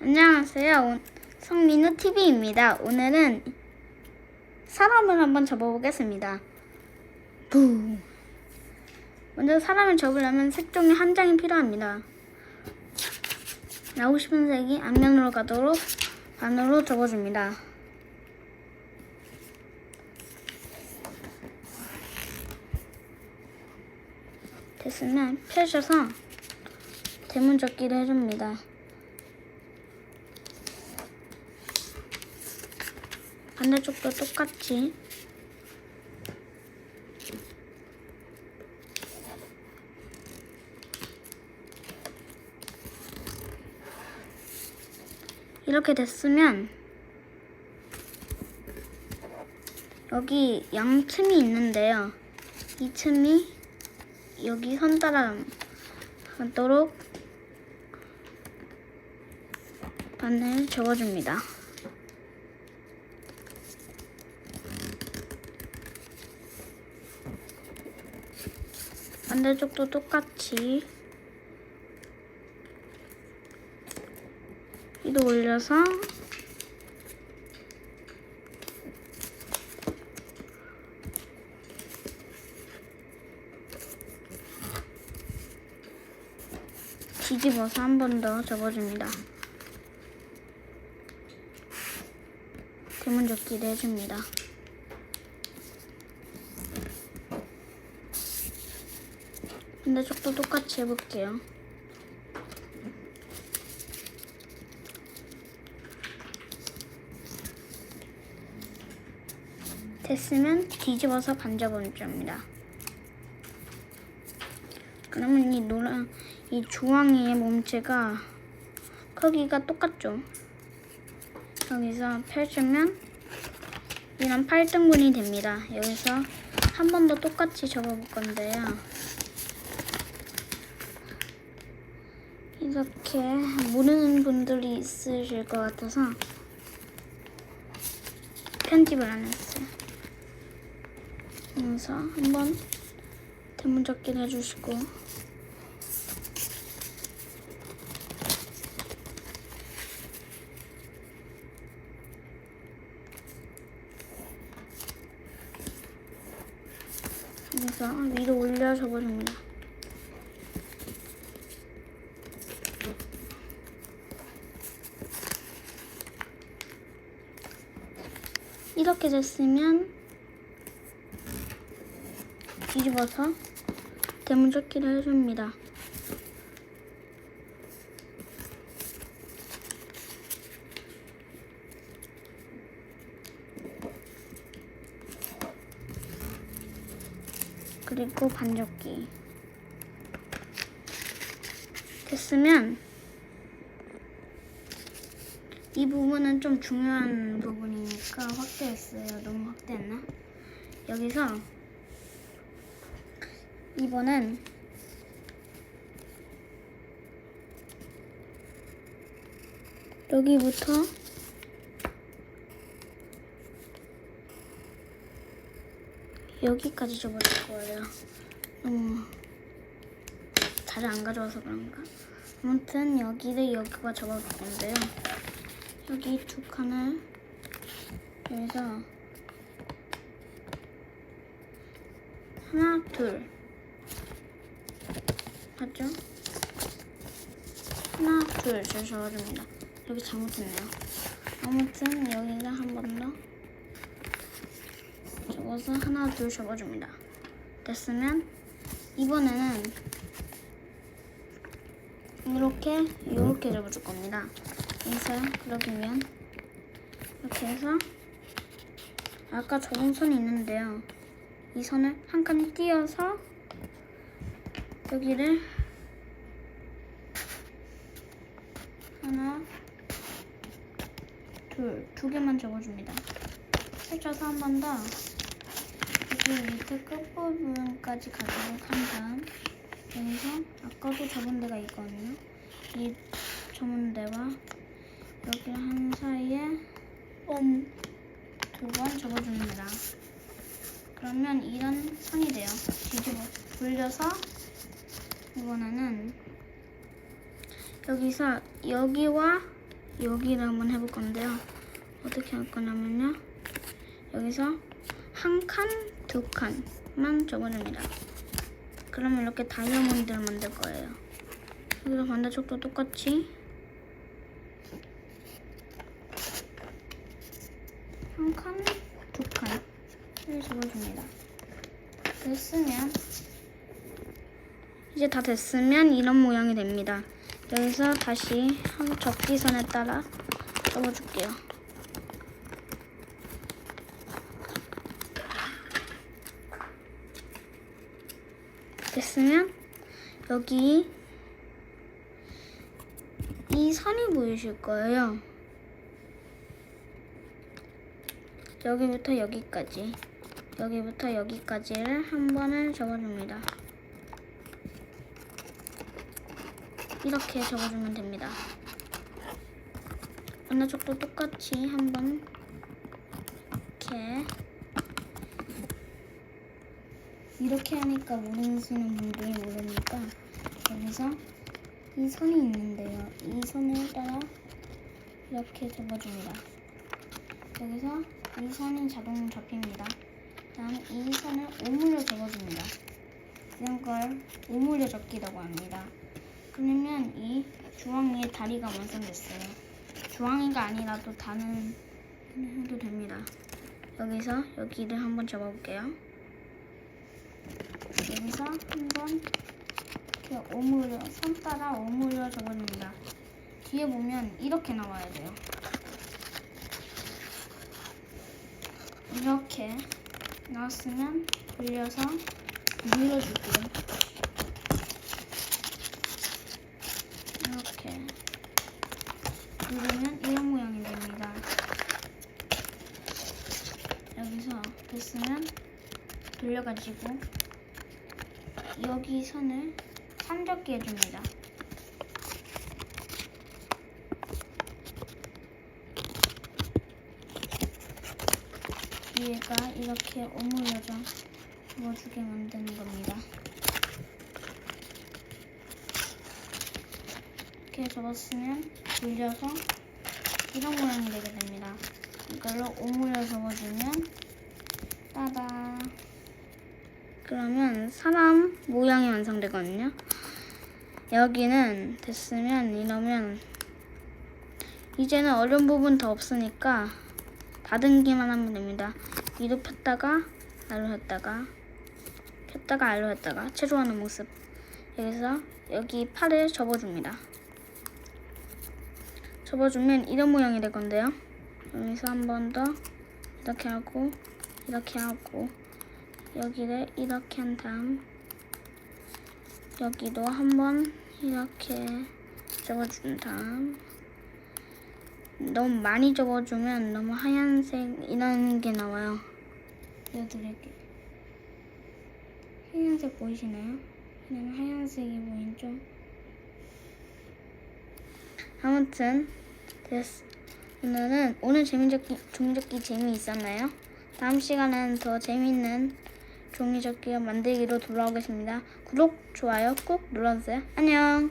안녕하세요. 오- 성민우 TV입니다. 오늘은 사람을 한번 접어보겠습니다. 부. 먼저 사람을 접으려면 색종이 한 장이 필요합니다. 나오고 싶은 색이 앞면으로 가도록 반으로 접어줍니다. 됐으면 펴셔서 대문 접기를 해줍니다. 반대쪽도 똑같이 이렇게 됐으면 여기 양 틈이 있는데요. 이 틈이 여기 선 따라 가도록 바늘 접어줍니다. 반대쪽도 똑같이 위로 올려서 뒤집어서 한 번 더 접어줍니다. 대문 접기를 해줍니다. 반대쪽도 똑같이 해볼게요. 됐으면 뒤집어서 반접어줍니다. 그러면 이 노란 이 주황이의 몸체가 크기가 똑같죠. 여기서 펼치면 이런 8등분이 됩니다. 여기서 한 번 더 똑같이 접어볼 건데요. 이렇게 모르는 분들이 있으실 것 같아서 편집을 안 했어요. 그래서 한번 대문접기를 해주시고 그래서 위로 올려 접어줍니다. 이렇게 됐으면 뒤집어서 대문접기를 해줍니다. 그리고 반접기 됐으면 이 부분은 좀 중요한 부분이니까 확대했어요. 너무 확대했나? 여기서 이번엔 여기부터 여기까지 접어줄 거예요. 너무 자리 안 가져와서 그런가? 아무튼 여기를 여기가 접어줄 건데요. 여기 두 칸을 여기서 하나 둘 맞죠? 하나 둘잘 적어줍니다. 여기 잘못했네요. 아무튼 여기가 한 번 더 적어서 하나 둘 적어줍니다. 됐으면 이번에는 이렇게 이렇게 접어줄 겁니다. 그래서 그러면 이렇게 해서 아까 접은 선이 있는데요. 이 선을 한 칸 띄어서 여기를 하나 둘 두 개만 접어줍니다. 펼쳐서 한 번 더 여기 밑에 끝부분까지 가도록 한다 음 여기서 아까도 접은 데가 있거든요. 이 접은 데와 여기 한 사이에 음, 두번 접어줍니다. 그러면 이런 선이 돼요. 뒤집어 돌려서 이번에는 여기서 여기와 여기를 한번 해볼 건데요. 어떻게 할 거냐면요. 여기서 한 칸, 두 칸만 접어줍니다. 그러면 이렇게 다이아몬드를 만들 거예요. 여기서 반대쪽도 똑같이 한 칸, 두 칸을 접어줍니다. 됐으면 이제 다 됐으면 이런 모양이 됩니다. 여기서 다시 한 접기선에 따라 접어줄게요. 됐으면 여기 이 선이 보이실 거예요. 여기부터 여기까지, 여기부터 여기까지를 한 번을 접어줍니다. 이렇게 접어주면 됩니다. 반대쪽도 똑같이 한번 이렇게 이렇게 하니까 모르시는 분들이 모르니까 여기서 이 선이 있는데요. 이 선을 따라 이렇게 접어줍니다. 여기서 이 선이 자동 접힙니다. 다음 이 선을 오물려 접어줍니다. 이런 걸 오물려 접기라고 합니다. 그러면 이 주황이의 다리가 완성됐어요. 주황이가 아니라도 다는 해도 됩니다. 여기서 여기를 한번 접어볼게요. 여기서 한번 이렇게 오므려 손 따라 오므려 접어줍니다. 뒤에 보면 이렇게 나와야 돼요. 이렇게 나왔으면 돌려서 눌러줄게요. 이렇게 누르면 이런 모양이 됩니다. 여기서 됐으면 돌려가지고 여기 선을 삼겹게 해줍니다. 뒤에가 이렇게 오물려져 넣어주게 만드는 겁니다. 이렇게 접었으면 돌려서 이런 모양이 되게 됩니다. 이걸로 오므려 접어주면 따다. 그러면 사람 모양이 완성되거든요. 여기는 됐으면 이러면 이제는 어려운 부분 더 없으니까 다듬기만 하면 됩니다. 위로 폈다가 아래로 했다가 폈다가 아래로 했다가 체조하는 모습. 여기서 여기 팔을 접어줍니다. 접어주면 이런 모양이 될 건데요. 여기서 한 번 더 이렇게 하고 이렇게 하고 여기를 이렇게 한 다음 여기도 한번 이렇게 접어준 다음 너무 많이 접어주면 너무 하얀색 이런 게 나와요. 보여드릴게요. 하얀색 보이시나요? 그냥 하얀색이 보이죠? 아무튼 됐어. 오늘은 오늘 재미적기 종이접기 재미 있었나요? 다음 시간에는 더 재미있는 종이접기 만들기로 돌아오겠습니다. 구독, 좋아요 꼭 눌러주세요. 안녕.